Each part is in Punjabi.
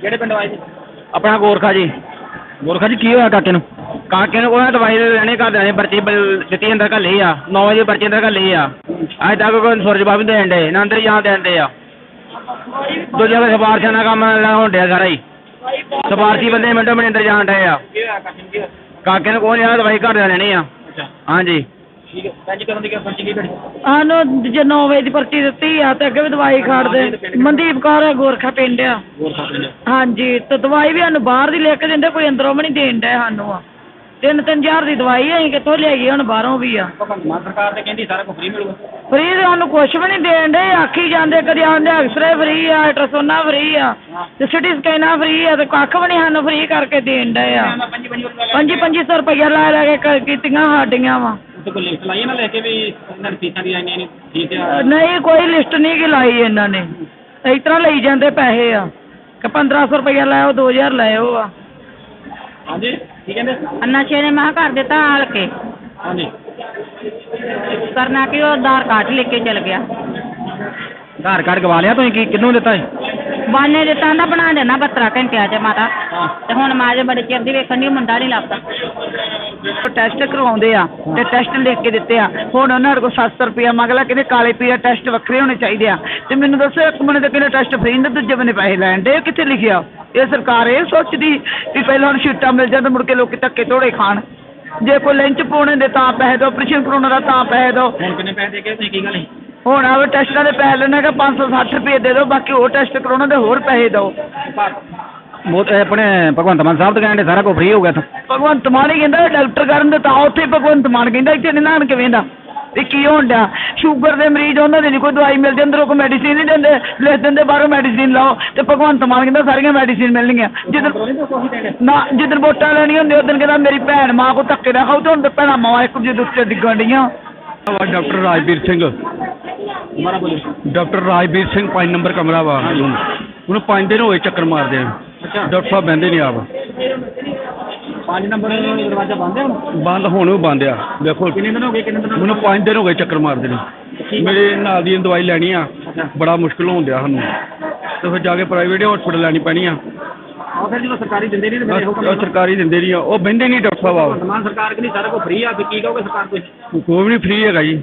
ਕਿਹੜੇ ਪਿੰਡ ਆਏ ਜੀ ਆਪਣਾ ਗੋਰਖਾ ਜੀ। ਗੋਰਖਾ ਜੀ ਕੀ ਹੋਇਆ ਕਾਕੇ ਨੂੰ? ਕਾਕੇ ਨੂੰ ਉਹਨਾਂ ਦਵਾਈ ਲੈਣੇ ਘਰ ਦੇ ਪਰਚੀ ਦਿੱਤੀ ਅੰਦਰ ਘੱਲੀ ਆ। 9 ਵਜੇ ਪਰਚੀ ਅੰਦਰ ਘੱਲੀ ਆ। ਅੱਜ ਤੱਕ ਕੋਈ ਸੁਰਜ ਬਾਬੂ ਦੇਣ ਦੇ ਨਾ ਅੰਦਰ ਜਾਂ ਦੇਣ ਦੇ ਆ। ਦੂਜਿਆਂ ਦੇ ਸਿਫਾਰਸ਼ਾਂ ਦਾ ਕੰਮ ਹੋਣ ਡਿਆ ਸਾਰਾ ਹੀ। ਸਿਫਾਰਸ਼ੀ ਬੰਦੇ ਮਿੰਟੋ ਮਿੰਟ ਅੰਦਰ ਜਾਣ ਡਏ ਆ। ਕਾਕੇ ਨੂੰ ਕੋਈ ਨਹੀਂ ਆ ਦਵਾਈ ਘਰ ਦੇ ਲੈਣੀ ਆ। ਅੱਛਾ। ਹਾਂਜੀ। ਠੀਕ ਹੈ। ਭੈਣ ਜੀ ਕਦੋਂ ਦੀ ਕਿਆ ਪਰਚੀ ਕੀ ਤੁਹਾਡੀ ਸਾਨੂੰ ਜੇ 9 ਵਜੇ ਦੀ ਪਰਚੀ ਦਿੱਤੀ ਆ ਤੇ ਅੱਗੇ ਵੀ ਦਵਾਈ ਖਾੜਦੇ ਮਨਦੀਪ ਕੌਰ ਹੈ, ਗੋਰਖਾ ਪਿੰਡ ਆ। ਹੋਰ ਖਾ ਪਿੰਡ। ਹਾਂਜੀ ਤੇ ਦਵਾਈ ਵੀ ਸਾਨੂੰ ਬਾਹਰ ਦੀ ਲੈ ਕੇ ਦਿੰਦੇ ਕੋਈ ਅੰਦਰੋਂ ਵੀ ਨਹੀਂ ਦੇਣ ਡਿਆ ਸਾਨੂੰ ਆ। ਤਿੰਨ ਤਿੰਨ ਹਜ਼ਾਰ ਦੀ ਦਵਾਈ ਅਸੀਂ ਕਿੱਥੋਂ ਲਿਆਈਏ ਹੁਣ ਬਾਹਰੋਂ ਵੀ ਆ। ਭਗਵੰਤ ਮਾਨ ਸਰਕਾਰ ਤੇ ਕਹਿੰਦੀ ਸਾਰਾ ਕੁਝ ਫ੍ਰੀ ਮਿਲੂਗਾ। ਫਰੀ ਤੇ ਸਾਨੂੰ ਕੁਛ ਵੀ ਨਹੀਂ ਦੇਣ ਡੇ ਆਖੀ ਜਾਂਦੇ ਕਦੀ ਆਂਦੇ ਐਕਸਰੇ ਫਰੀ ਆ ਅਲਟਰਾਸੋਨਾ ਫਰੀ ਆ ਤੇ ਸਿਟੀ ਸਕੈਨਾਂ ਫਰੀ ਆ ਤੇ ਕੱਖ ਵੀ ਨਹੀਂ ਸਾਨੂੰ ਫਰੀ ਕਰਕੇ ਦੇਣ ਡਏ ਆ। ਪੰਜੀ ਪੰਜੀ ਰੁਪਏ ਪੰਜੀ ਪੰਜੀ ਸੌ ਰੁਪਈਆ ਲੈ ਲੈ ਕੇ ਕ- ਕੀਤੀਆਂ ਸਾਡੀਆਂ ਵਾ। ਉੱਥੇ ਕੋਈ ਲਿਸਟ ਲਾਈ ਹੈ ਨਾ ਲੈ ਕੇ ਵੀ ਇਹਨਾਂ ਦੀ ਫੀਸਾਂ ਦੀ ਆਈਆਂ ਨਹੀਂ ਠੀਕ ਆ? ਨਹੀਂ ਕੋਈ ਲਿਸਟ ਨਹੀਂ ਕਿ ਲਾਈ ਇਹਨਾਂ ਨੇ। ਇਸ ਤਰ੍ਹਾਂ ਲਈ ਜਾਂਦੇ ਪੈਸੇ ਆ। ਕਿ 1500 ਰੁਪਈਆ ਲੈ ਆਓ 2000 ਲੈ ਆਓ ਆ। ਹਾਂਜੀ? ਕੀ ਕਹਿੰਦੇ ਨਸ਼ੇ ਨੇ ਮੈਂ ਕਰ ਦਿੱਤਾ ਹਾਲ ਕੇ। ਹਾਂਜੀ। ਕਰਨਾ ਕਿ ਉਹ ਆਧਾਰ ਕਾਰਡ ਲੈ ਕੇ ਚਲ ਗਿਆ। ਆਧਾਰ ਕਾਰਡ ਗਵਾ ਲਿਆ ਤੁਸੀਂ? ਕੀ ਕਿਹਨੂੰ ਦਿੱਤਾ ਸੀ? ਬਾਨੇ ਦਿੱਤਾ ਨਾ ਬਣਾ ਦੇਣਾ 72 ਘੰਟਿਆਂ ਚ ਮਾਤਾ। ਹਾਂ। ਤੇ ਹੁਣ ਮਾਜੇ ਬੜੇ ਚਿਰ ਦੀ ਵੇਖਣ ਦੀ ਮੁੰਡਾ ਨਹੀਂ ਲੱਭਦਾ। ਟੈਸਟ ਕਰਵਾਉਂਦੇ ਆ ਤੇ ਟੈਸਟ ਲਿਖ ਕੇ ਦਿੱਤੇ ਆ। ਹੁਣ ਉਹਨਾਂ ਕੋਲ 700 ਰੁਪਇਆ ਮੰਗਲਾ ਕਹਿੰਦੇ ਕਾਲੇ ਪੀਲੇ ਟੈਸਟ ਵੱਖਰੇ ਹੋਣੇ ਚਾਹੀਦੇ ਆ। ਤੇ ਮੈਨੂੰ ਦੱਸੋ ਇੱਕ ਬੰਦੇ ਦੇ ਕਿਹਨੇ ਟੈਸਟ ਫ੍ਰੀ ਨੇ ਦੂਜੇ ਬੰਦੇ ਪੈਸੇ ਲੈਣ ਦੇ ਕਿੱਥੇ ਲਿਖਿਆ? ਇਹ ਸਰਕਾਰ ਇਹ ਸੋਚਦੀ ਵੀ ਪਹਿਲਾਂ ਹੁਣ ਸ਼ੀਟਾਂ ਮਿਲ ਜਾਣ ਤੇ ਮੁੜ ਕੇ ਲੋਕੀ ਧੱਕੇ ਧੋੜੇ ਖਾਣ। ਜੇ ਕੋਈ ਲੰਚ ਪਾਉਣੇ ਦੇ ਤਾਂ ਪੈਸੇ ਦੋ ਆਪਰੇਸ਼ਨ ਕਰਾਉਣਾ ਦਾ ਤਾਂ ਪੈਸੇ ਦੋ। ਹੁਣ ਕਿੰਨੇ ਪੈਸੇ ਦੇ ਕੇ ਤੁਸੀਂ ਕੀ ਗੱਲ ਹੈ ਹੁਣ ਆਵੇ ਟੈਸਟਾਂ ਦੇ ਪੈਸੇ ਲੈਣੇ ਕਿ 560 ਰੁਪਏ ਦੇ ਦਿਓ ਬਾਕੀ ਹੋਰ ਟੈਸਟ ਕਰਾਉਣਾ ਦੇ ਹੋਰ ਪੈਸੇ ਦਿਓ। ਮੋ- ਇਹ ਆਪਣੇ ਭਗਵੰਤ ਮਾਨ ਸਾਹਿਬ ਤਾਂ ਕਹਿੰਦੇ ਸਾਰਾ ਕੁਝ ਫ੍ਰੀ ਹੋ ਗਿਆ ਤਾਂ ਭਗਵੰਤ ਮਾਨ ਹੀ ਕਹਿੰਦਾ ਡਾਕਟਰ ਕਰਨ ਦੇ ਤਾਂ ਉੱਥੇ ਭਗਵੰਤ ਮਾਨ ਕਹਿੰਦਾ ਇੱਥੇ ਨਹੀਂ ਨਾਨ ਕਿਵੇਂ ਦਾ ਇਹ ਕੀ ਹੋਣ ਡਿਆ? ਸ਼ੂਗਰ ਦੇ ਮਰੀਜ਼ ਉਹਨਾਂ ਦੇ ਨਹੀਂ ਕੋਈ ਦਵਾਈ ਮਿਲਦੀ ਅੰਦਰੋਂ ਕੋਈ ਮੈਡੀਸਿਨ ਨਹੀਂ ਦਿੰਦੇ ਲਿਖ ਦਿੰਦੇ ਬਾਹਰੋਂ ਮੈਡੀਸਿਨ ਲਾਓ। ਤੇ ਭਗਵੰਤ ਮਾਨ ਕਹਿੰਦਾ ਸਾਰੀਆਂ ਮੈਡੀਸਿਨ ਮਿਲਣਗੀਆਂ। ਜਿੱਦਣ ਨਾ ਜਿੱਦਣ ਵੋਟਾਂ ਲੈਣੀਆਂ ਹੁੰਦੀਆਂ ਉਦੋਂ ਕਹਿੰਦਾ ਮੇਰੀ ਭੈਣ ਮਾਂ ਕੋ ਧੱਕੇ ਨਾ ਖਾਓ ਤੇ ਹੁਣ ਤੇ ਭੈਣਾਂ ਮਾਂ ਇੱਕ ਦੂਜੇ ਦੇ ਉੱਤੇ ਡਿੱਗਣ ਡੀਆਂ ਡਾਕਟਰ ਰਾਜਵੀਰ ਸਿੰਘ। ਦੁਬਾਰਾ ਬੋਲੋ ਡਾਕਟਰ ਰਾਜਵੀਰ ਸਿੰਘ 5 ਨੰਬਰ ਕਮਰਾ ਵਾ। ਉਹਨੂੰ 5 ਦਿਨ ਹੋਏ ਚੱਕਰ ਮਾਰਦੇ ਆ। ਅੱਛਾ। ਡਾਕਟਰ ਸਾਹਿਬ ਬਹਿੰਦੇ ਨਹੀਂ ਆਪ। 5 ਨੰਬਰ ਦਰਵਾਜ਼ਾ ਬੰਦ ਹੈ ਹੁਣ? ਬੰਦ ਹੁਣ ਵੀ ਬੰਦ ਆ। ਦੇਖੋ ਕਿੰਨੇ ਦਿਨ ਹੋ ਗਏ ਕਿੰਨੇ ਦਿਨ ਮੈਨੂੰ 5 ਦਿਨ ਹੋ ਗਏ ਚੱਕਰ ਮਾਰਦੇ ਨੇ। ਮੇਰੇ ਨਾਲ ਦੀ ਦਵਾਈ ਲੈਣੀ ਆ। ਬੜਾ ਮੁਸ਼ਕਲ ਡਿਆ ਸਾਨੂੰ। ਤੇ ਫਿਰ ਜਾ ਕੇ ਪ੍ਰਾਈਵੇਟ ਹਸਪੀਟਲ ਲੈਣੀ ਪੈਣੀ ਆ। ਆਹ ਫਿਰ ਜਦੋਂ ਸਰਕਾਰੀ ਦਿੰਦੇ ਨਹੀਂ ਤੇ ਮੇਰੇ ਉਹ ਸਰਕਾਰੀ ਦਿੰਦੇ ਨਹੀਂ ਆ। ਉਹ ਬਹਿੰਦੇ ਨਹੀਂ ਡਾਕਟਰ ਸਾਹਿਬ ਆਪ। ਮਾਨ ਸਰਕਾਰ ਕਹਿੰਦੀ ਸਾਰਾ ਕੁਝ ਫ੍ਰੀ ਆ। ਤੇ ਕੀ ਕਹੋਗੇ ਸਰਕਾਰ ਕੋਈ ਕੋਈ ਵੀ ਨਹੀਂ ਫ੍ਰੀ ਹੈਗਾ ਜੀ।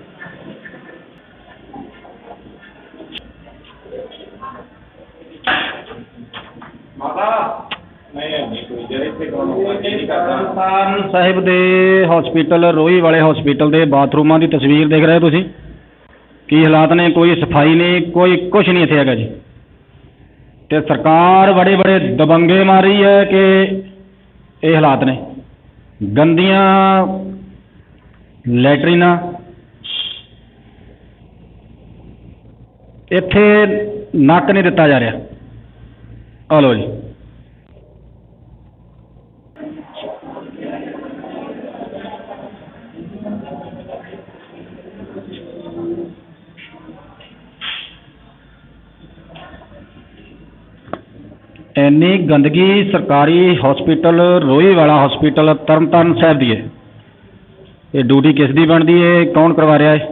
ਤਰਨਤਾਰਨ ਸਾਹਿਬ ਦੇ ਹਸਪੀਟਲ ਰੋਹੀ ਵਾਲੇ ਹਸਪੀਟਲ ਦੇ ਬਾਥਰੂਮਾਂ ਦੀ ਤਸਵੀਰ ਦੇਖ ਰਹੇ ਹੋ ਤੁਸੀਂ? ਕੀ ਹਾਲਾਤ ਨੇ? ਕੋਈ ਸਫ਼ਾਈ ਨਹੀਂ, ਕੋਈ ਕੁਝ ਨਹੀਂ ਇੱਥੇ ਹੈਗਾ ਜੀ। ਤੇ ਸਰਕਾਰ ਬੜੇ ਬੜੇ ਦਬੰਗੇ ਮਾਰੀ ਹੈ ਕਿ ਇਹ ਹਾਲਾਤ ਨੇ। ਗੰਦੀਆਂ ਲੈਟਰੀਨਾਂ। ਇੱਥੇ ਨੱਕ ਨਹੀਂ ਦਿੱਤਾ ਜਾ ਰਿਹਾ। ਆ ਲਓ ਜੀ। ਇੰਨੀ ਗੰਦਗੀ ਸਰਕਾਰੀ ਹਸਪੀਟਲ ਰੋਹੀ ਵਾਲਾ ਹਸਪੀਟਲ ਤਰਨਤਾਰਨ ਸਾਹਿਬ ਦੀ ਹੈ। ਇਹ ਡਿਊਟੀ ਕਿਸ ਦੀ ਬਣਦੀ ਹੈ ਕੌਣ ਕਰਵਾ ਰਿਹਾ ਹੈ?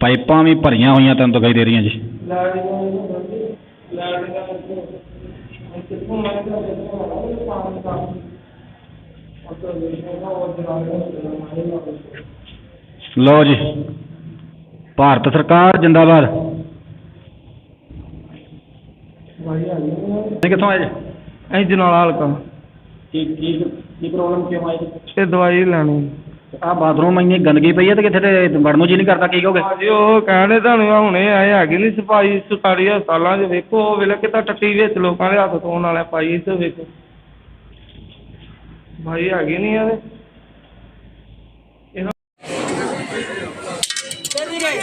ਪਾਈਪਾਂ ਵੀ ਭਰੀਆਂ ਹੋਈਆਂ ਤੁਹਾਨੂੰ ਦਿਖਾਈ ਦੇ ਰਹੀਆਂ ਜੀ। ਲਓ ਜੀ ਭਾਰਤ ਸਰਕਾਰ ਜਿੰਦਾਬਾਦ। ਇਹ ਕਿੱਥੋਂ ਆਏ ਜੀ? ਅਸੀਂ ਜਨਾਲਾ ਹਲਕਾ। ਕੀ ਕੀ ਕੀ ਪ੍ਰੋਬਲਮ ਕਿਉਂ ਆਈ? ਇਹ ਦਵਾਈ ਲੈਣੀ। ਆਹ ਬਾਥਰੂਮ ਇੰਨੀ ਗੰਦਗੀ ਪਈ ਹੈ ਤੇ ਕਿੱਥੇ ਤੇ ਵੜਨ ਨੂੰ ਜੀ ਨਹੀਂ ਕਰਦਾ ਕੀ ਕਹੋਗੇ? ਭਾਜੀ ਉਹ ਕਹਿੰਦੇ ਤੁਹਾਨੂੰ ਆ ਹੁਣੇ ਆਏ ਹੈਗੇ ਨਹੀਂ ਸਫ਼ਾਈ ਸਰਕਾਰੀ ਹਸਪਤਾਲਾਂ 'ਚ ਵੇਖੋ ਉਹ ਵੇਲੇ ਕਿਤਾ ਟੱਟੀ ਵਿੱਚ ਲੋਕਾਂ ਦੇ ਹੱਥ ਧੋਣ ਵਾਲੇ ਪਾਈ ਤੇ ਵੇਖੋ। ਭਾਈ ਹੈਗੇ ਨਹੀਂ ਆਵੇ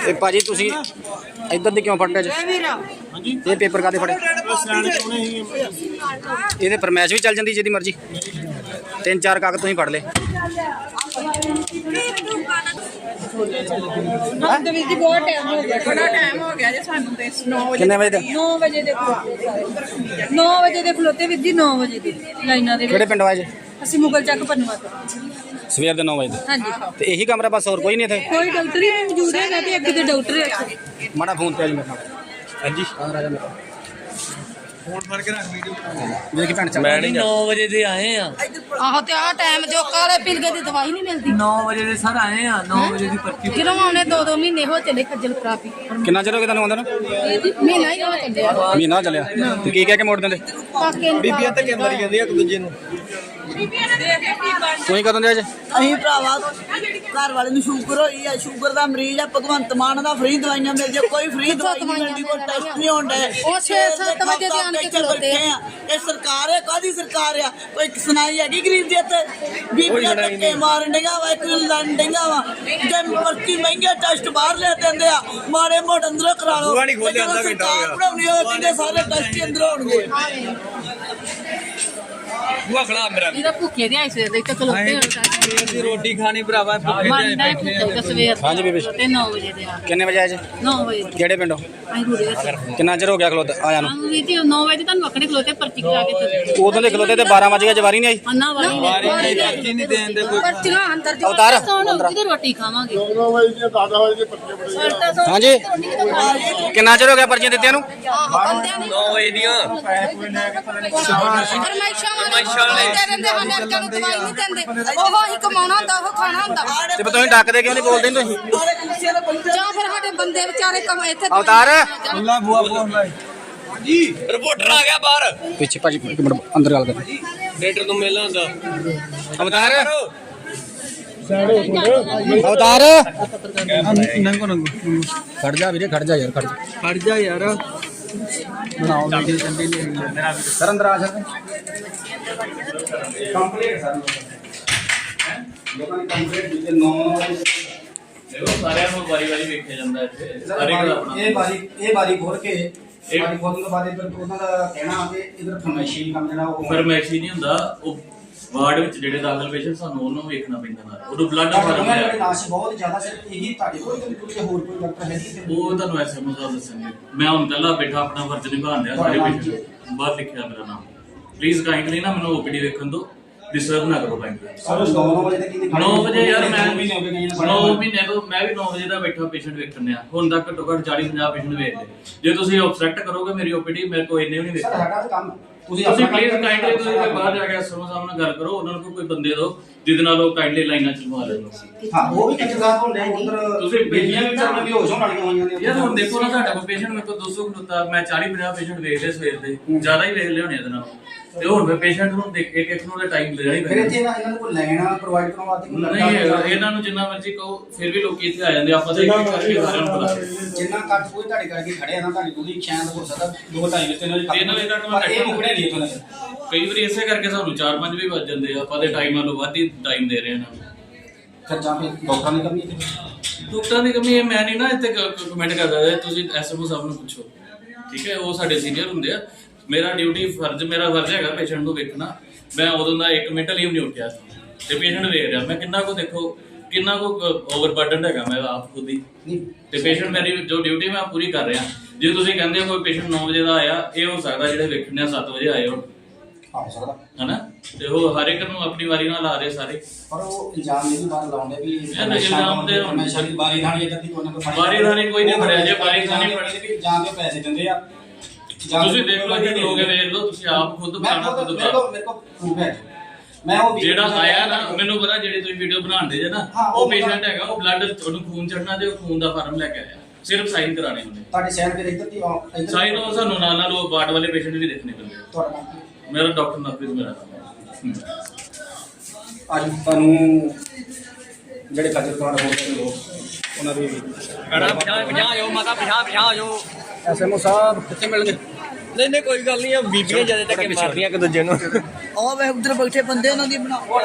ਇਹ ਭਾਜੀ ਤੁਸੀਂ ਇੱਧਰ ਦੀ ਕਿਉਂ ਫੜਦੇ ਜੀ? ਹਾਂਜੀ। ਇਹ ਪੇਪਰ ਕਾਦੇ ਫੜੇ? ਇਹਦੇ ਫਰਮੈਸ਼ ਵੀ ਚੱਲ ਜਾਂਦੀ ਜਿਹਦੀ ਮਰਜ਼ੀ। ਤਿੰਨ ਚਾਰ ਕਾਗਜ਼ ਤੁਸੀਂ ਫੜ ਲਏ। ਹਾਂ ਤੇ ਵੀਰ ਜੀ ਬਹੁਤ ਟਾਈਮ ਹੋ ਗਿਆ। ਬੜਾ ਟਾਈਮ ਹੋ ਗਿਆ ਜੇ ਸਾਨੂੰ ਤੇ। 9 ਵਜੇ ਕਿੰਨੇ ਵਜੇ ਦੇ 9 ਵਜੇ ਦੇ ਖਲੋਤੇ 9 ਵਜੇ ਦੇ ਖਲੋਤੇ ਵੀਰ ਜੀ 9 ਵਜੇ ਦੇ ਲਾਈਨਾਂ ਦੇ ਕਿਹੜੇ ਵਿੱਚ। ਪਿੰਡ ਵਾਜੇ ਅਸੀਂ ਮੁਗਲ ਚੱਕ ਪੰਨਵਾ ਤੋਂ। ਸਵੇਰ ਦੇ 9 ਵਜੇ ਦੇ ਹਾਂਜੀ। ਤੇ ਇਹੀ ਕਮਰਾ ਬਸ ਹੋਰ ਕੋਈ ਨਹੀਂ ਇੱਥੇ? ਕੋਈ ਡਾਕਟਰ ਹੀ ਨਹੀਂ ਮੌਜੂਦ ਹੈਗਾ ਤੇ ਅੱਗੇ ਤੇ ਡਾਕਟਰ ਹੈ ਮਾੜਾ ਫੋਨ ਤੇ ਆ ਜੀ ਮੇਰੇ ਨਾਲ। ਹਾਂਜੀ। ਰਾਜਾ ਮੇਰਾ ਫੋਨ ਫੜ ਕੇ ਰੱਖ ਵੀਡੀਓ ਵੇਖ ਭੈਣ ਚੱਲ ਮੈਂ ਨਹੀਂ 9 ਵਜੇ ਦੇ ਆਏ ਆ। ਆਹੋ ਤੇ ਆਹ ਟਾਈਮ ਜੋ ਕਾਲੇ ਪੀਲਗੇ ਦੀ ਦਵਾਈ ਨਹੀਂ ਮਿਲਦੀ। 9 ਵਜੇ ਦੇ ਸਰ ਆਏ ਆ 9 ਵਜੇ ਦੀ ਪਰਚੀ ਕਿਰੋਂ ਆਉਣੇ? ਦੋ ਦੋ ਮਹੀਨੇ ਹੋ ਚੱਲੇ ਖੱਜਲ ਖਰਾਬੀ ਕਿੰਨਾ ਚਿਰ ਹੋ ਗਿਆ ਤੁਹਾਨੂੰ ਆਉਂਦਾ ਨੂੰ? ਮਹੀਨਾ ਹੀ ਹੋ ਚੱਲਿਆ। ਮਹੀਨਾ ਚੱਲਿਆ। ਤੇ ਕੀ ਕਹਿ ਕੇ ਮੋੜ ਦਿੰਦੇ? ਬੀਬੀਆਂ ਤੇ ਕਹਿੰਦੀ ਇੱਕ ਦੂਜੇ ਨੂੰ। ਤੁਸੀਂ ਕਦੋਂ ਦੇ ਅੱਜ ਅਸੀਂ ਭਰਾਵਾ ਘਰ ਵਾਲੇ ਨੂੰ ਸ਼ੂਗਰ ਹੋਈ ਆ ਸ਼ੂਗਰ ਦਾ ਮਰੀਜ਼ ਆ ਭਗਵੰਤ ਮਾਨ ਦਾ ਫ੍ਰੀ ਦਵਾਈਆਂ ਮਿਲ ਜੇ ਕੋਈ ਫ੍ਰੀ ਦਵਾਈ ਨਹੀਂ ਮਿਲਦੀ ਕੋਈ ਟੈਸਟ ਨਹੀਂ ਹੁੰਦਾ ਉਹ ਛੇ ਸੱਤ ਵਜੇ ਦੇ ਆਣ ਕੇ ਖਲੋਤੇ ਆ। ਇਹ ਸਰਕਾਰ ਹੈ ਕਾਦੀ ਸਰਕਾਰ ਆ? ਕੋਈ ਸੁਣਾਈ ਹੈਗੀ ਗਰੀਬ ਦੀ ਇੱਥੇ? ਬੀਬੀਆਂ ਧੱਕੇ ਮਾਰਨ ਡਿਆ ਵਾ ਇੱਕ ਲੜਨ ਡਿਆ ਵਾ। ਜੇ ਪਰਚੀ ਮਹਿੰਗੇ ਟੈਸਟ ਬਾਹਰ ਲੈ ਦਿੰਦੇ ਆ। ਮਾੜੇ ਮੋਟ ਅੰਦਰੋਂ ਕਰਾ ਲਓ। ਗਿਆ। ਬਣਾਉਣੀ ਹੋਵੇ ਸਾਰੇ ਟੈਸਟ ਹੀ ਅੰਦਰੋਂ ਹੋਣਗੇ ਬੁਆ ਖੜਾ ਮੇਰਾ। ਇਹਦਾ ਭੁੱਖੇ ਦੇ ਸਵੇਰ ਦੇ ਇੱਥੇ ਖਲੋਤੇ ਹੋਣ ਦੀ ਰੋਟੀ ਖਾਣੀ ਭਰਾਵਾ ਭੁੱਖੇ ਹੈ ਦੇ ਸਵੇਰ ਹਾਂਜੀ ਬੀਬੀ। ਤੇ 9 ਵਜੇ ਦੇ ਆ। ਕਿੰਨੇ ਵਜੇ ਆਏ ਜੀ? 9 ਵਜੇ। ਦੇ ਕਿਹੜੇ ਪਿੰਡੋਂ? ਅਸੀਂ ਰੂੜੇ ਵਿੱਚ। ਕਿੰਨਾ ਚਿਰ ਹੋ ਗਿਆ ਖਲੋਤੇ ਆਇਆ ਨੂੰ? ਹਾਂ ਵੀ ਜੀ 9 ਵਜੇ ਤੁਹਾਨੂੰ ਵੱਖਰੇ ਖਲੋਤੇ ਪਰਚੀ ਕਰਾ ਕੇ ਤੇ ਉਦੋਂ ਦੇ ਖਲੋਤੇ ਤੇ 12 ਵਜੇ ਜਵਾਰੀ ਨਹੀਂ ਆਈ? ਨੇ ਪਰਚੀ ਨਹੀਂ ਦੇਣ ਦੇ ਕੋਈ। ਪਰਚੀਆਂ ਅੰਦਰ ਜੋ ਅਵਤਾਰ, ਕਿਤੇ ਰੋਟੀ ਖਾਵਾਂਗੇ? ਹਾਂਜੀ। ਕਿੰਨਾ ਚਿਰ ਹੋ ਗਿਆ ਪਰਚੀਆਂ ਦਿੱਤੀਆਂ ਨੇ? 9 ਵਜੇ ਦੀਆਂ। ਫਰਮਾਇਸ਼ਾਂ ਵਾਲੇ ਦੇ ਰਹਿੰਦੇ ਹਨ ਅੱਗੇ ਨੂੰ ਦਵਾਈ ਨਹੀਂ ਦਿੰਦੇ। ਉਹ ਹੀ ਕਮਾਉਣਾ ਹੁੰਦਾ ਉਹ ਖਾਣਾ ਹੁੰਦਾ। ਤੇ ਫਿਰ ਤੁਸੀਂ ਡੱਕਦੇ ਕਿਉਂ ਨਹੀਂ ਬੋਲਦੇ ਤੁਸੀਂ? ਜਾਂ ਫਿਰ ਸਾਡੇ ਬੰਦੇ ਵਿਚਾਰੇ ਕਮ ਇੱਥੇ ਅਵਤਾਰ? ਅੱਲਾ ਬੁਆ ਲਾਈ ਜੀ ਰਿਪੋਰਟਰ ਆ ਗਿਆ ਬਾਹਰ। ਪਿੱਛੇ ਭਾਜੀ ਇੱਕ ਮਿੰਟ ਅੰਦਰ ਗੱਲ ਕਰ। ਡਾਕਟਰ ਨੂੰ ਮਿਲਣਾ ਹੁੰਦਾ। ਅਵਤਾਰ? ਅਵਤਾਰ? ਨੰਗੋ ਨੰਗੋ ਖੜ ਜਾ ਵੀਰੇ ਖੜ ਜਾ ਯਾਰ ਖੜ ਜਾ। ਖੜ ਜਾ ਯਾਰ। ਬਣਾਓ ਵੀਡੀਓ ਚੰਗੀ ਨਹੀਂ ਸਰ ਅੰਦਰ ਆ ਸਕਦੇ ਕੰਪਲੀਟ ਸਰ ਲੋਕਾਂ ਨੇ ਕੰਪਲੀਟ ਦਿੱਤੇ 9 ਦੇਖੋ ਸਾਰਿਆਂ ਨੂੰ ਵਾਰੀ ਵਾਰੀ ਵੇਖਿਆ ਜਾਂਦਾ ਇੱਥੇ। ਸਾਰੇ ਕੋਲ ਆਪਣਾ। ਇਹ ਬਾਰੀ ਇਹ ਬਾਰੀ ਖੋਲ ਕੇ ਬਾਰੀ ਖੋਲਣ ਤੋਂ ਬਾਅਦ ਇਧਰ ਉਹਨਾਂ ਦਾ ਕਹਿਣਾ ਕਿ ਇਧਰ ਫਰਮੈਸ਼ੀ ਕੰਮ ਜਿਹੜਾ ਉਹ ਫਰਮੈਸ਼ੀ ਨਹੀਂ ਹੁੰਦਾ ਉਹ ਵਾਰਡ ਵਿੱਚ ਜਿਹੜੇ ਦਾਖਲ ਪੇਸ਼ੈਂਟ ਸਾਨੂੰ ਉਹਨਾਂ ਨੂੰ ਵੇਖਣਾ ਪੈਂਦਾ ਨਾਲ। ਉਦੋਂ ਬਲੱਡ ਫਾਰਮ ਉਹਨਾਂ ਹੈ ਦੇ ਨਾਸ਼ ਬਹੁਤ ਜ਼ਿਆਦਾ ਸਿਰਫ ਇਹੀ ਤੁਹਾਡੇ ਕੋਲ ਕੋਈ ਕੋਈ ਹੋਰ ਕੋਈ ਡਾਕਟਰ ਹੈ ਨਹੀਂ ਉਹ ਤੁਹਾਨੂੰ ਐਸਐਮਓ ਸਾਹਿਬ ਦੱਸਣਗੇ। ਮੈਂ ਹੁਣ ਕੱਲਾ ਬੈਠਾ ਆਪਣਾ ਫਰਜ਼ ਨਿਭਾਉਣ ਡਿਆ ਸਾਰੇ ਪੇਸ਼ੈਂਟ ਬਾਹਰ ਲਿਖਿਆ ਮੇਰਾ ਨਾਮ। ਪਲੀਜ਼ ਕਾਈਂਡਲੀ ਨਾ ਮੈਨੂੰ ਓਪੀਡੀ ਵੇਖਣ ਦਿਓ। ਡਿਸਟਰਬ ਨਾ ਕਰੋ ਕਾਈਂਡਲੀ ਸਰ 9 ਵਜੇ ਤੱਕ ਕਿੰਨੀ 9 ਵਜੇ ਯਾਰ ਮੈਂ ਵੀ ਨਹੀਂ ਹੋ ਗਏ 9 ਮਹੀਨੇ ਤੋਂ ਮੈਂ ਵੀ 9 ਵਜੇ ਦਾ ਬੈਠਾ ਪੇਸ਼ੈਂਟ ਵੇਖਣ ਆ ਹੁਣ ਤੱਕ ਘੱਟੋ ਘੱਟ 40 50 ਪੇਸ਼ੈਂਟ ਵੇਖ ਲਏ। ਜੇ ਤੁਸੀਂ ਆਬਸਟ੍ਰੈਕਟ ਕਰੋਗੇ ਮੇਰੀ ਓਪੀਡੀ ਮੇਰੇ ਕੋਲ ਇੰਨੇ ਵੀ ਨਹੀਂ ਸਰ ਵੇਖਦੇ ਸਾਡਾ ਤਾਂ ਕੰਮ। ਤੁਸੀਂ ਪਲੀਜ਼ ਕਾਈਂਡਲੀ। ਤੁਸੀਂ ਬਾਹਰ ਜਾ ਕੇ ਸਾਹਿਬ ਨਾਲ ਗੱਲ ਕਰੋ ਉਹਨਾਂ ਨੂੰ ਕੋਈ ਬੰਦੇ ਦਿਓ। ਜਿਹਦੇ ਨਾਲ ਉਹ ਕਾਈਂਡਲੀ ਲਾਈਨਾਂ ਚ ਲਵਾ ਲੈਣ ਹਾਂ ਉਹ ਵੀ ਕਿਤੇ ਦਾ ਹੁੰਦੇ ਉਧਰ ਤੁਸੀਂ ਬੇਲੀਆਂ ਵੀ ਚੱਲ ਵੀ ਹੋਸ਼ ਹੋਣ ਵਾਲੀਆਂ ਹੋਈਆਂ ਨੇ। ਯਾਰ ਹੁਣ ਦੇਖੋ ਨਾ ਤੁਹਾਡੇ ਕੋਲ ਪੇਸ਼ੈਂਟ ਮੇਰੇ ਕੋਲ 200 ਖਲੋਤਾ ਮੈਂ 40 50 ਪੇਸ਼ੈਂਟ ਵੇਖ ਲਏ ਸਵੇਰ ਦੇ ਜ਼ਿਆਦਾ ਹੀ ਵੇਖ ਲਏ ਹੋਣੇ ਇਹਦੇ ਨਾਲ। ਤੇ ਹੁਣ ਮੈਂ ਪੇਸ਼ੈਂਟ ਨੂੰ ਦੇਖ ਇੱਕ ਇੱਕ ਨੂੰ ਦਾ ਟਾਈਮ ਦੇਣਾ ਹੀ ਫਿਰ ਇੱਥੇ ਇਹਨਾਂ ਇਹਨਾਂ ਨੂੰ ਕੋਈ ਲੈਣਾ ਪ੍ਰੋਵਾਈਡ ਕਰਨ ਵਾਸਤੇ ਕੋਈ ਨਹੀਂ ਹੈਗਾ, ਇਹਨਾਂ ਨੂੰ ਜਿੰਨਾ ਮਰਜ਼ੀ ਕਹੋ ਫਿਰ ਵੀ ਲੋਕੀ ਇੱਥੇ ਆ ਜਾਂਦੇ ਆਪਾਂ ਤਾਂ ਇੱਕ ਇੱਕ ਕਰਕੇ ਸਾਰਿਆਂ ਨੂੰ ਬੁਲਾ ਜਿੰਨਾ ਕੱਟ ਕੋਈ ਤੁਹਾਡੇ ਕਰਕੇ ਖੜੇ ਆ ਨਾ ਤੁਹਾਡੀ ਪੂਰੀ ਸ਼ਾਇਦ ਹੋ ਸਕਦਾ ਦੋ ਢਾਈ ਨਾਲ ਇਹਨਾਂ ਦੇ ਕੱਟ ਪਰ ਇਹ ਮੁਕੜੇ ਨਹੀਂ ਇਥੋਂ ਦੇ। ਕਈ ਵਾਰੀ ਇਸੇ ਕਰਕੇ ਸਾਨੂੰ 4-5 ਵੀ ਵੱਜ ਜਾਂਦੇ ਆ ਆਪਾਂ ਦੇ ਟਾਈਮ ਨਾਲੋਂ ਵੱਧ ਹੀ ਟਾਈਮ ਦੇ ਰਹੇ ਹਾਂ ਫਿਰ ਜਾਂ ਫਿਰ ਡਾਕਟਰਾਂ ਦੀ ਕਮੀ ਇੱਥੇ ਡਾਕਟਰਾਂ ਦੀ ਕਮੀ ਇਹ ਮੈਂ ਨਹੀਂ ਨਾ ਇੱਥੇ ਕਮੈਂਟ ਕਰਦਾ ਤੁਸੀਂ ਐਸਐਮਓ ਸਾਹਿਬ ਨੂੰ ਪੁੱਛੋ। ਠੀਕ ਹੈ ਉਹ ਸਾਡੇ ਸੀਨੀਅਰ ਹੁੰਦੇ ਆ। ਮੇਰਾ ਡਿਊਟੀ ਫਰਜ਼ ਮੇਰਾ ਫਰਜ਼ ਹੈਗਾ ਪੇਸ਼ੈਂਟ ਨੂੰ ਵੇਖਣਾ। ਮੈਂ ਉਦੋਂ ਦਾ 1 ਮਿੰਟ ਲਈ ਨਹੀਂ ਉੱਠਿਆ। ਤੇ ਪੇਸ਼ੈਂਟ ਵੇਖ ਰਿਹਾ। ਮੈਂ ਕਿੰਨਾ ਕੋ ਦੇਖੋ ਕਿੰਨਾ ਕੋ ਓਵਰਬਰਡਨ ਹੈਗਾ ਮੈਂ ਆਪ ਖੁਦ ਹੀ। ਤੇ ਪੇਸ਼ੈਂਟ ਮੇਰੀ ਜੋ ਡਿਊਟੀ ਮੈਂ ਪੂਰੀ ਕਰ ਰਿਹਾ। ਜੇ ਤੁਸੀਂ ਕਹਿੰਦੇ ਹੋ ਕੋਈ ਪੇਸ਼ੈਂਟ 9 ਵਜੇ ਦਾ ਆਇਆ ਇਹ ਹੋ ਸਕਦਾ ਜਿਹੜੇ ਵੇਖਣੇ ਆ 7 ਵਜੇ ਆਏ ਹੋਣ। ਹੋ ਸਕਦਾ। ਹਨਾ? ਤੇ ਉਹ ਹਰ ਇੱਕ ਨੂੰ ਆਪਣੀ ਵਾਰੀ ਨਾਲ ਆ ਰਹੇ ਸਾਰੇ। ਪਰ ਉਹ ਇਲਜ਼ਾਮ ਇਹ ਵੀ ਬਾਹਰ ਲਾਉਂਦੇ ਵੀ ਇਹ ਇਲਜ਼ਾਮ ਤੇ ਹੁਣ- ਦੀ ਬਾਰੀ ਥਾਣੀ ਇਦਾਂ ਦੀ ਕੋਈ ਨਾ ਕੋਈ ਫੜੀ ਬਾਰੀ ਥਾਣੀ ਕੋਈ ਨਹੀਂ ਫੜਿਆ, ਜੇ ਬਾਰੀ ਥਾਣੀ ਤੇ ਫੜੀ- ਵੀ ਜਾਂ ਤੇ ਪੈਸੇ ਦਿੰਦੇ ਆ। ਤੁਸੀਂ ਤੇ ਦੇਖ ਲਓ ਜੇ ਲੋਗੇ ਵੇਖ ਲਓ ਤੁਸੀਂ ਆਪ ਖੁਦ ਬਣਾਣਾ ਖੁਦ ਖੁਦ ਮੇਰੇ ਕੋਲ ਮੇਰੇ ਕੋਲ proof ਹੈ ਮੈਂ ਉਹ ਜਿਹੜਾ ਆਇਆ ਨਾ ਮੈਨੂੰ ਪਤਾ ਜਿਹੜੇ ਤੁਸੀਂ ਵੀਡੀਓ ਬਣਾਉਂਦੇ ਜੇ ਨਾ ਉਹ ਪੇਸ਼ੈਂਟ ਹੈਗਾ ਉਹ ਬਲੱਡ ਉਹਨੂੰ ਖੂਨ ਚੜਨਾ ਤੇ ਉਹ ਖੂਨ ਦਾ ਫਾਰਮ ਲੈ ਕੇ ਆਇਆ। ਸਿਰਫ ਸਾਈਨ ਕਰਾਣੇ ਹੁੰਦੇ। ਤੁਹਾਡੇ ਸ਼ਹਿਰ ਦੇ ਇੱਧਰ ਦੀ ਸਾਈਨ ਉਹ ਸਾਨੂੰ ਨਾਲ ਨਾਲ ਉਹ ਵਾਰਡ ਵਾਲੇ ਪੇਸ਼ੈਂਟ ਵੀ ਦੇਖਣੇ ਪੈਂਦੇ। ਤੁਹਾਡਾ ਨਾਮ ਕੀ? ਮੇਰਾ ਡਾਕਟਰ ਨਵਪ੍ਰੀਤ ਮੇਰਾ ਨਾਮ ਹੈ। ਅੱਜ ਤੁਹਾਨੂੰ ਜਿਹੜੇ ਖੱਜਲ ਖਵਾਰ ਹੋ ਰਹੇ ਲੋਕ ਉਹਨਾਂ ਦੀ ਕੜਾ 50 50 ਜੋ ਮਾਤਾ 50 50 ਜੋ ਐਸਐਮਓ ਸਾਹਿਬ ਕਿੱਥੇ ਮਿਲਣਗੇ ਨਹੀਂ ਨਹੀਂ ਕੋਈ ਗੱਲ ਨਹੀਂ ਆ ਬੀਬੀਆਂ ਜ਼ਿਆਦਾ ਤੱਕ ਮਾਰਦੀਆਂ ਇੱਕ ਦੂਜੇ ਨੂੰ ਉਹ ਵੇ ਉਧਰ ਬੈਠੇ ਬੰਦੇ ਉਹਨਾਂ ਦੀ ਬਣਾਓ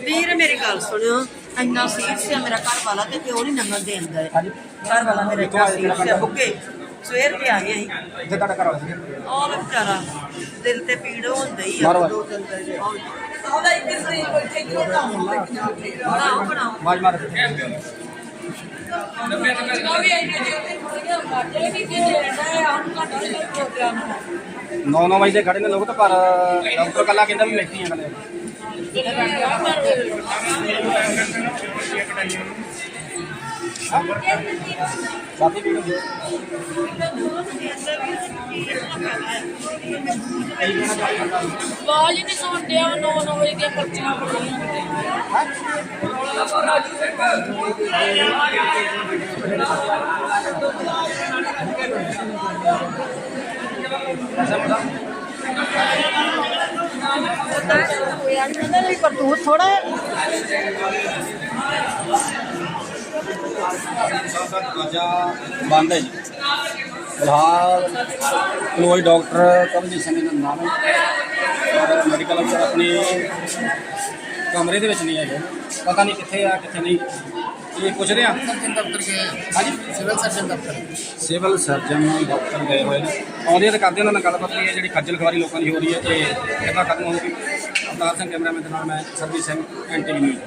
ਵੀਰ ਮੇਰੀ ਗੱਲ ਸੁਣਿਓ ਇੰਨਾ ਸੀਰੀਅਸ ਹੈ ਮੇਰਾ ਘਰ ਵਾਲਾ ਤੇ ਪਿਓ ਨਹੀਂ ਨੰਗਲ ਦੇਂਦਾ ਹੈ ਘਰ ਵਾਲਾ ਮੇਰਾ ਇੰਨਾ ਸੀਰੀਅਸ ਹੈ ਓਕੇ ਸਵੇਰ ਤੇ ਆ ਗਏ ਅਸੀਂ। ਇੱਥੇ ਤੁਹਾਡਾ ਘਰ ਵਾਲਾ ਸੀ। ਉਹ ਵੇ ਵਿਚਾਰਾ ਦਿਲ ਤੇ ਪੀੜ ਹੁੰਦੀ ਹੀ ਆ। ਦੋ ਦਿਨ ਦੇ ਉਹਦਾ ਇੱਕ ਸਰੀਰ ਬੈਠੇ ਕਿਉਂ ਨਾ ਹੁੰਦਾ। ਬਣਾਓ ਬਣਾਓ। ਆਵਾਜ਼ ਮਾਰ ਨੌ ਨੌ ਵਜੇ ਖੜੇ ਨੇ ਲੋਕ ਤਾਂ ਪਰ ਡਾਕਟਰ ਕੱਲਾ ਕਹਿੰਦਾ ਵੀ ਮੈਥੀ ਆ ਕਹਿੰਦੇ ਸਾਥੀ ਵੀ ਆਵਾਜ਼ ਹੀ ਨਹੀਂ ਸੁਣਦੇ ਆ 9 9 ਵਜੇ ਦੀਆਂ ਪਰਚੀਆਂ ਪੜੀਆਂ ਪਰ ਤੂੰ ਥੋੜਾ ਦਰਵਾਜ਼ਾ ਬੰਦ ਹੈ ਜੀ। ਫਿਲਹਾਲ ਕੋਈ ਡਾਕਟਰ ਕਵਲਜੀਤ ਸਿੰਘ ਦਾ ਨਾਮ ਹੈ। ਔਰ ਮੈਡੀਕਲ ਅਫਸਰ ਆਪਣੇ ਕਮਰੇ ਦੇ ਵਿੱਚ ਨਹੀਂ ਹੈਗੇ। ਪਤਾ ਨਹੀਂ ਕਿੱਥੇ ਆ ਕਿੱਥੇ ਨਹੀਂ। ਇਹ ਪੁੱਛਦੇ ਆ? ਦਫ਼ਤਰ ਗਏ ਹਾਂਜੀ? ਸਿਵਲ ਸਰਜਨ ਦਫ਼ਤਰ। ਸਿਵਲ ਸਰਜਨ ਡਾਕਟਰ ਗਏ ਹੋਏ ਨੇ। ਆਉਂਦੇ ਤਾਂ ਕਰਦੇ ਉਹਨਾਂ ਨਾਲ ਗੱਲਬਾਤ ਨਹੀਂ ਹੈ ਜਿਹੜੀ ਖੱਜਲ ਖਵਾਰੀ ਲੋਕਾਂ ਦੀ ਹੋ ਰਹੀ ਹੈ ਇਹ ਕਿੱਦਾਂ ਖਤਮ ਹੋਊਗੀ? ਅਵਤਾਰ ਸਿੰਘ ਕੈਮਰਾਮੈਨ ਦੇ ਨਾਲ ਮੈਂ ਸਰਬਜੀਤ ਸਿੰਘ ਐਨਟੀਵੀ ਨਿਊਜ਼